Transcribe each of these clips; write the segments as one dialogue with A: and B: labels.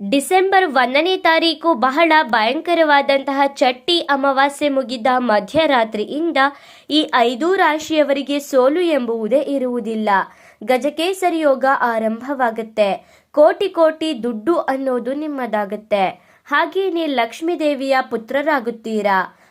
A: December ಒಂದನೇ ತಾರೀಕು ಬಹಳ ಭಯಂಕರವಾದಂತಹ ಚಟ್ಟಿ ಅಮಾವಾಸ್ಯೆ ಮುಗಿದ ಮಧ್ಯರಾತ್ರಿಯಿಂದ ಈ ಐದೂ ರಾಶಿಯವರಿಗೆ ಸೋಲು ಎಂಬುವುದೇ ಇರುವುದಿಲ್ಲ. ಗಜಕೇಸರಿ ಯೋಗ ಆರಂಭವಾಗುತ್ತೆ. ಕೋಟಿ ಕೋಟಿ ದುಡ್ಡು ಅನ್ನೋದು ನಿಮ್ಮದಾಗುತ್ತೆ. ಹಾಗೆಯೇ ಲಕ್ಷ್ಮೀ ದೇವಿಯ ಪುತ್ರರಾಗುತ್ತೀರಾ?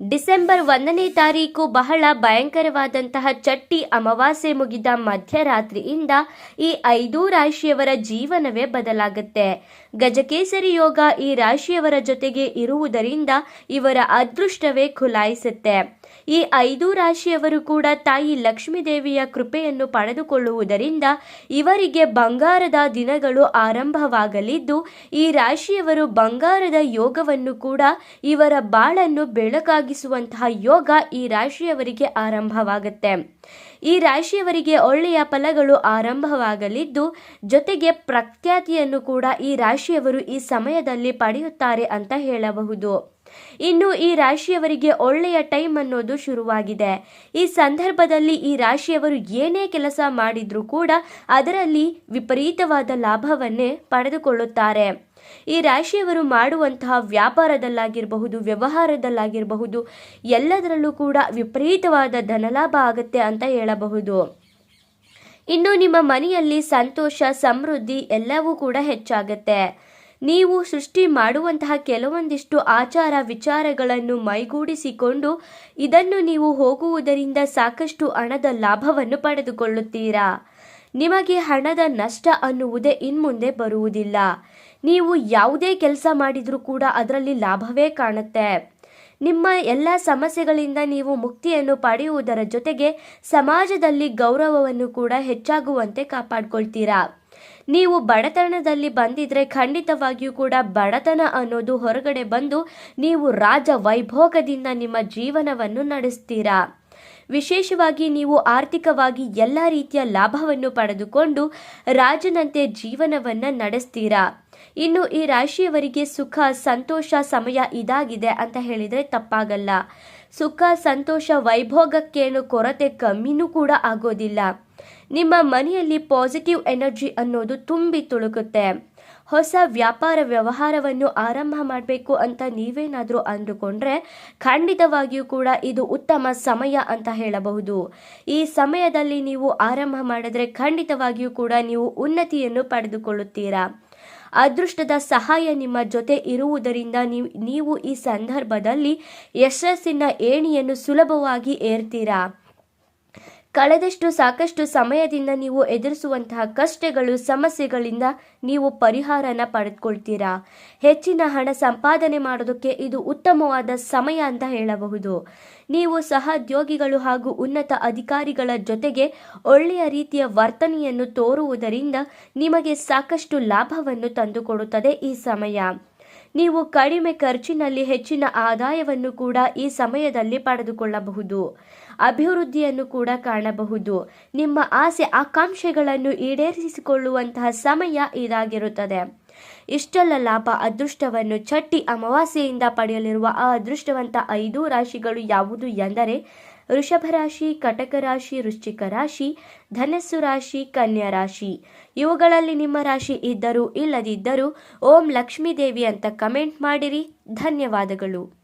A: ಡಿಸೆಂಬರ್ ಒಂದನೇ ತಾರೀಕು ಬಹಳ ಭಯಂಕರವಾದಂತಹ ಚಟ್ಟಿ ಅಮಾವಾಸ್ಯೆ ಮುಗಿದ ಮಧ್ಯರಾತ್ರಿಯಿಂದ ಈ ಐದೂ ರಾಶಿಯವರ ಜೀವನವೇ ಬದಲಾಗುತ್ತೆ. ಗಜಕೇಸರಿ ಯೋಗ ಈ ರಾಶಿಯವರ ಜೊತೆಗೆ ಇರುವುದರಿಂದ ಇವರ ಅದೃಷ್ಟವೇ ಖುಲಾಯಿಸುತ್ತೆ. ಈ ಐದು ರಾಶಿಯವರು ಕೂಡ ತಾಯಿ ಲಕ್ಷ್ಮೀದೇವಿಯ ಕೃಪೆಯನ್ನು ಪಡೆದುಕೊಳ್ಳುವುದರಿಂದ ಇವರಿಗೆ ಬಂಗಾರದ ದಿನಗಳು ಆರಂಭವಾಗಲಿದ್ದು, ಈ ರಾಶಿಯವರು ಬಂಗಾರದ ಯೋಗವನ್ನು ಕೂಡ ಇವರ ಬಾಳನ್ನು ಬೆಳಕಾಗಿಸುವಂತಹ ಯೋಗ ಈ ರಾಶಿಯವರಿಗೆ ಆರಂಭವಾಗುತ್ತೆ. ಈ ರಾಶಿಯವರಿಗೆ ಒಳ್ಳೆಯ ಫಲಗಳು ಆರಂಭವಾಗಲಿದ್ದು, ಜೊತೆಗೆ ಪ್ರಖ್ಯಾತಿಯನ್ನು ಕೂಡ ಈ ರಾಶಿಯವರು ಈ ಸಮಯದಲ್ಲಿ ಪಡೆಯುತ್ತಾರೆ ಅಂತ ಹೇಳಬಹುದು. ಇನ್ನು ಈ ರಾಶಿಯವರಿಗೆ ಒಳ್ಳೆಯ ಟೈಮ್ ಅನ್ನೋದು ಶುರುವಾಗಿದೆ. ಈ ಸಂದರ್ಭದಲ್ಲಿ ಈ ರಾಶಿಯವರು ಏನೇ ಕೆಲಸ ಮಾಡಿದ್ರೂ ಕೂಡ ಅದರಲ್ಲಿ ವಿಪರೀತವಾದ ಲಾಭವನ್ನೇ ಪಡೆದುಕೊಳ್ಳುತ್ತಾರೆ. ಈ ರಾಶಿಯವರು ಮಾಡುವಂತಹ ವ್ಯಾಪಾರದಲ್ಲಾಗಿರಬಹುದು, ವ್ಯವಹಾರದಲ್ಲಾಗಿರಬಹುದು, ಎಲ್ಲದರಲ್ಲೂ ಕೂಡ ವಿಪರೀತವಾದ ಧನಲಾಭ ಆಗುತ್ತೆ ಅಂತ ಹೇಳಬಹುದು. ಇನ್ನು ನಿಮ್ಮ ಮನೆಯಲ್ಲಿ ಸಂತೋಷ, ಸಮೃದ್ಧಿ ಎಲ್ಲವೂ ಕೂಡ ಹೆಚ್ಚಾಗುತ್ತೆ. ನೀವು ಸೃಷ್ಟಿ ಮಾಡುವಂತಹ ಕೆಲವೊಂದಿಷ್ಟು ಆಚಾರ ವಿಚಾರಗಳನ್ನು ಮೈಗೂಡಿಸಿಕೊಂಡು ಇದನ್ನು ನೀವು ಹೋಗುವುದರಿಂದ ಸಾಕಷ್ಟು ಹಣದ ಲಾಭವನ್ನು ಪಡೆದುಕೊಳ್ಳುತ್ತೀರಾ? ನಿಮಗೆ ಹಣದ ನಷ್ಟ ಅನ್ನುವುದೇ ಇನ್ಮುಂದೆ ಬರುವುದಿಲ್ಲ. ನೀವು ಯಾವುದೇ ಕೆಲಸ ಮಾಡಿದರೂ ಕೂಡ ಅದರಲ್ಲಿ ಲಾಭವೇ ಕಾಣುತ್ತೆ. ನಿಮ್ಮ ಎಲ್ಲ ಸಮಸ್ಯೆಗಳಿಂದ ನೀವು ಮುಕ್ತಿಯನ್ನು ಪಡೆಯುವುದರ ಜೊತೆಗೆ ಸಮಾಜದಲ್ಲಿ ಗೌರವವನ್ನು ಕೂಡ ಹೆಚ್ಚಾಗುವಂತೆ ಕಾಪಾಡ್ಕೊಳ್ತೀರಾ? ನೀವು ಬಡತನದಲ್ಲಿ ಬಂದಿದ್ರೆ ಖಂಡಿತವಾಗಿಯೂ ಕೂಡ ಬಡತನ ಅನ್ನೋದು ಹೊರಗಡೆ ಬಂದು ನೀವು ರಾಜ ವೈಭೋಗದಿಂದ ನಿಮ್ಮ ಜೀವನವನ್ನು ನಡೆಸ್ತೀರಾ? ವಿಶೇಷವಾಗಿ ನೀವು ಆರ್ಥಿಕವಾಗಿ ಎಲ್ಲ ರೀತಿಯ ಲಾಭವನ್ನು ಪಡೆದುಕೊಂಡು ರಾಜನಂತೆ ಜೀವನವನ್ನು ನಡೆಸ್ತೀರಾ? ಇನ್ನು ಈ ರಾಶಿಯವರಿಗೆ ಸುಖ, ಸಂತೋಷ ಸಮಯ ಇದಾಗಿದೆ ಅಂತ ಹೇಳಿದರೆ ತಪ್ಪಾಗಲ್ಲ. ಸುಖ, ಸಂತೋಷ, ವೈಭೋಗಕ್ಕೇನು ಕೊರತೆ ಕಮ್ಮಿನೂ ಕೂಡ ಆಗೋದಿಲ್ಲ. ನಿಮ್ಮ ಮನೆಯಲ್ಲಿ ಪಾಸಿಟಿವ್ ಎನರ್ಜಿ ಅನ್ನೋದು ತುಂಬಿ ತುಳುಕುತ್ತೆ. ಹೊಸ ವ್ಯಾಪಾರ ವ್ಯವಹಾರವನ್ನು ಆರಂಭ ಮಾಡಬೇಕು ಅಂತ ನೀವೇನಾದರೂ ಅಂದುಕೊಂಡ್ರೆ ಖಂಡಿತವಾಗಿಯೂ ಕೂಡ ಇದು ಉತ್ತಮ ಸಮಯ ಅಂತ ಹೇಳಬಹುದು. ಈ ಸಮಯದಲ್ಲಿ ನೀವು ಆರಂಭ ಮಾಡಿದ್ರೆ ಖಂಡಿತವಾಗಿಯೂ ಕೂಡ ನೀವು ಉನ್ನತಿಯನ್ನು ಪಡೆದುಕೊಳ್ಳುತ್ತೀರಾ. ಅದೃಷ್ಟದ ಸಹಾಯ ನಿಮ್ಮ ಜೊತೆ ಇರುವುದರಿಂದ ನೀವು ಈ ಸಂದರ್ಭದಲ್ಲಿ ಯಶಸ್ಸಿನ ಏಣಿಯನ್ನು ಸುಲಭವಾಗಿ ಏರ್ತೀರಾ. ಕಳೆದಷ್ಟು ಸಾಕಷ್ಟು ಸಮಯದಿಂದ ನೀವು ಎದುರಿಸುವಂತಹ ಕಷ್ಟಗಳು, ಸಮಸ್ಯೆಗಳಿಂದ ನೀವು ಪರಿಹಾರನ ಪಡೆದುಕೊಳ್ತೀರಾ? ಹೆಚ್ಚಿನ ಹಣ ಸಂಪಾದನೆ ಮಾಡೋದಕ್ಕೆ ಇದು ಉತ್ತಮವಾದ ಸಮಯ ಅಂತ ಹೇಳಬಹುದು. ನೀವು ಸಹೋದ್ಯೋಗಿಗಳು ಹಾಗೂ ಉನ್ನತ ಅಧಿಕಾರಿಗಳ ಜೊತೆಗೆ ಒಳ್ಳೆಯ ರೀತಿಯ ವರ್ತನೆಯನ್ನು ತೋರುವುದರಿಂದ ನಿಮಗೆ ಸಾಕಷ್ಟು ಲಾಭವನ್ನು ತಂದುಕೊಡುತ್ತದೆ ಈ ಸಮಯ. ನೀವು ಕಡಿಮೆ ಖರ್ಚಿನಲ್ಲಿ ಹೆಚ್ಚಿನ ಆದಾಯವನ್ನು ಕೂಡ ಈ ಸಮಯದಲ್ಲಿ ಪಡೆದುಕೊಳ್ಳಬಹುದು. ಅಭಿವೃದ್ಧಿಯನ್ನು ಕೂಡ ಕಾಣಬಹುದು. ನಿಮ್ಮ ಆಸೆ ಆಕಾಂಕ್ಷೆಗಳನ್ನು ಈಡೇರಿಸಿಕೊಳ್ಳುವಂತಹ ಸಮಯ ಇದಾಗಿರುತ್ತದೆ. ಇಷ್ಟೆಲ್ಲ ಲಾಭ ಅದೃಷ್ಟವನ್ನು ಚಟ್ಟಿ ಅಮಾವಾಸ್ಯೆಯಿಂದ ಪಡೆಯಲಿರುವ ಆ ಅದೃಷ್ಟವಂತ ಐದು ರಾಶಿಗಳು ಯಾವುದು ಎಂದರೆ ವೃಷಭ ರಾಶಿ, ಕಟಕ ರಾಶಿ, ವೃಶ್ಚಿಕ ರಾಶಿ, ಧನಸ್ಸು ರಾಶಿ, ಕನ್ಯಾ ರಾಶಿ. ಇವುಗಳಲ್ಲಿ ನಿಮ್ಮ ರಾಶಿ ಇದ್ದರೂ ಇಲ್ಲದಿದ್ದರೂ ಓಂ ಲಕ್ಷ್ಮೀ ದೇವಿ ಅಂತ ಕಮೆಂಟ್ ಮಾಡಿರಿ. ಧನ್ಯವಾದಗಳು.